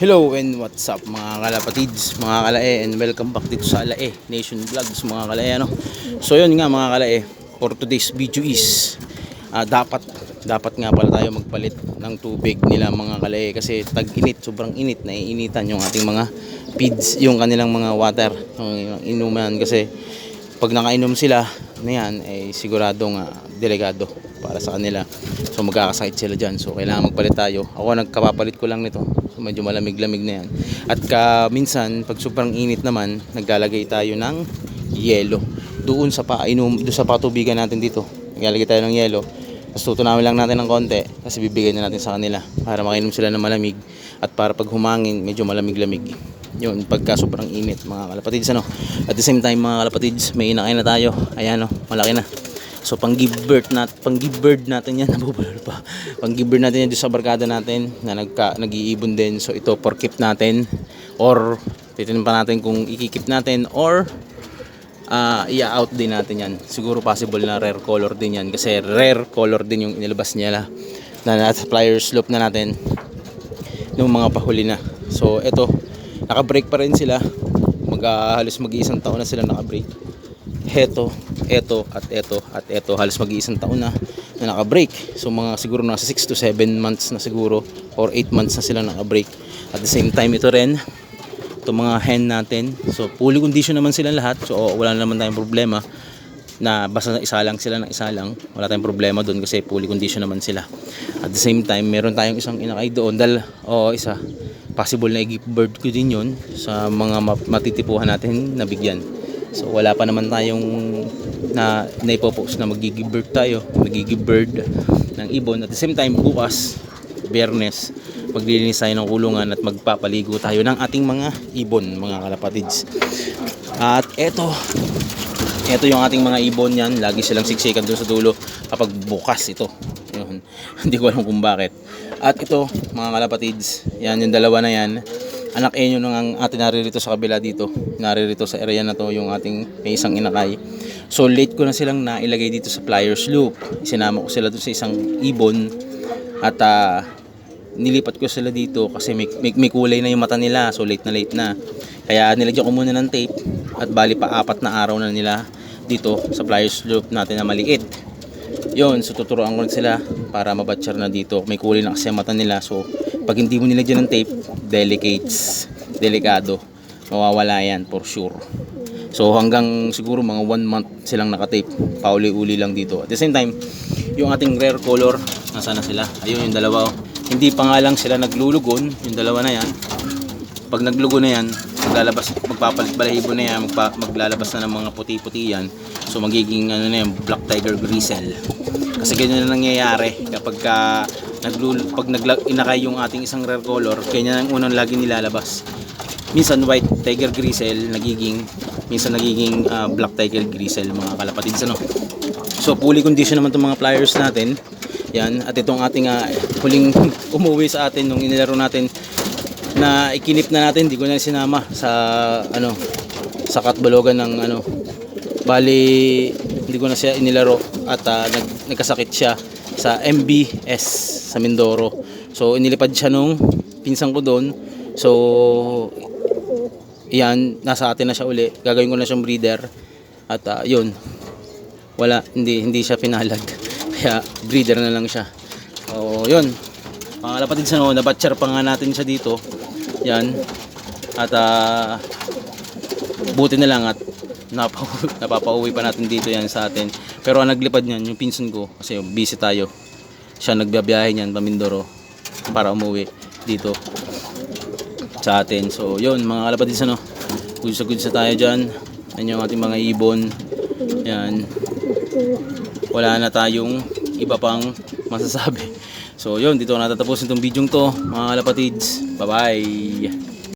Hello and what's up mga kalapatids, mga kalae and welcome back dito sa Alae Nation Vlogs mga kalae ano. So yun nga mga kalae, for today's video is ah, dapat dapat nga pala tayo magpalit ng tubig nila mga kalae kasi tag-init, sobrang init, naiinitan yung ating mga feeds, yung kanilang mga water, yung inuman kasi pag nakainom sila na yan, eh siguradong ah, delegado para sa kanila. So magkakasakit sila dyan. So kailangan magpalit tayo. Ako nagkapapalit ko lang nito. So medyo malamig-lamig na yan. At ka, minsan, pag sobrang init naman, naglalagay tayo ng yelo. Doon sa painom, doon sa patubigan natin dito. Naglalagay tayo ng yelo. Tapos tutunawin lang natin ng konti kasi bibigyan na natin sa kanila para makainom sila ng malamig at para pag humangin medyo malamig-lamig. Yun pagka sobrang init mga kalapatids ano? At the same time mga kalapatids may inakay na tayo. Ayan o malaki na. So pang give birth nat pang give bird natin yan. Nabubulol pa. Pang give bird natin yan sa barkada natin na nagka, nag-iibon din. So ito for keep natin or titignan pa natin kung ikikip natin or ah i-out din natin yan. Siguro possible na rare color din yan kasi rare color din yung inilabas niya na nasa flyers loop na natin yung mga pahuli na. So ito, naka-break pa rin sila. Mag ah, halos mag-iisang taon na sila naka-break. Heto, eto at eto at eto halos mag-iisang taon na na naka-break. So mga siguro nasa 6 to 7 months na siguro or 8 months na sila naka-break. At the same time ito rin itong mga hen natin. So, fully condition naman sila lahat. So, wala naman tayong problema na basta isa lang sila ng isa lang. Wala tayong problema doon kasi fully condition naman sila. At the same time, meron tayong isang inakay doon. Dahil, o isa, possible na i-gift bird ko din yun sa mga ma- matitipuhan natin na bigyan. So, wala pa naman tayong na naipopost na mag-give bird tayo. Mag-give bird ng ibon. At the same time, bukas, biyernes, maglilinis tayo ng kulungan at magpapaligo tayo ng ating mga ibon, mga kalapatids. At eto, eto yung ating mga ibon yan. Lagi silang siksikan doon sa dulo kapag bukas ito. Yun. Hindi ko alam kung bakit. At ito, mga kalapatids, yan yung dalawa na yan. Anak enyo nung ang atin naririto sa kabila dito. Naririto sa area na to yung ating may isang inakay. So late ko na silang nailagay dito sa pliers loop. Isinama ko sila doon sa isang ibon. At ah, nilipat ko sila dito kasi may, may, may kulay na yung mata nila so late na late na. Kaya nilagyan ko muna ng tape at bali pa apat na araw na nila dito sa flyers loop natin na maliit. Yun so tuturuan ko sila para mabatcher na dito. May kulay na kasi mata nila so pag hindi mo nilagyan ng tape delicates delikado mawawala yan for sure. So hanggang siguro mga one month silang nakatape pauli-uli lang dito. At the same time yung ating rare color nasa na sila? Ayun yung dalawa oh. Hindi pa nga lang sila naglulugon yung dalawa na yan. Pag naglugo na yan maglalabas magpapalit balahibo na yan magpa, maglalabas na ng mga puti-puti yan. So magiging ano na yan black tiger grisel kasi ganyan na nangyayari kapag ka naglul pag nagla, inakay yung ating isang rare color ganyan ang unang lagi nilalabas. Minsan white tiger grisel nagiging minsan nagiging ah, black tiger grisel mga kalapatids ano. So fully condition naman itong mga flyers natin yan at itong ating ah, huling umuwi sa atin nung inilaro natin na ikinip na natin, hindi ko na sinama sa ano sa katbalogan ng ano bali hindi ko na siya inilaro at ah, nag, nagkasakit siya sa MBS sa Mindoro. So inilipad siya nung pinsan ko doon. So yan nasa atin na siya uli. Gagawin ko na siyang breeder. At ah, yun wala hindi hindi siya pinalag kaya breeder na lang siya so yun mga kalapatid sa no, nabatcher pa nga natin siya dito yan. At ah, buti na lang at napa, napapauwi pa natin dito yan sa atin. Pero ang naglipad niyan, yung pinsan ko, kasi busy tayo. Siya nagbabiyahe niyan pa Mindoro para umuwi dito sa atin. So, yun mga kalapatid sa no. Good sa good sa tayo dyan. Yan yung ating mga ibon. Yan. Wala na tayong iba pang masasabi. So yun, dito natatapusin itong video to mga kalapatids. Bye bye!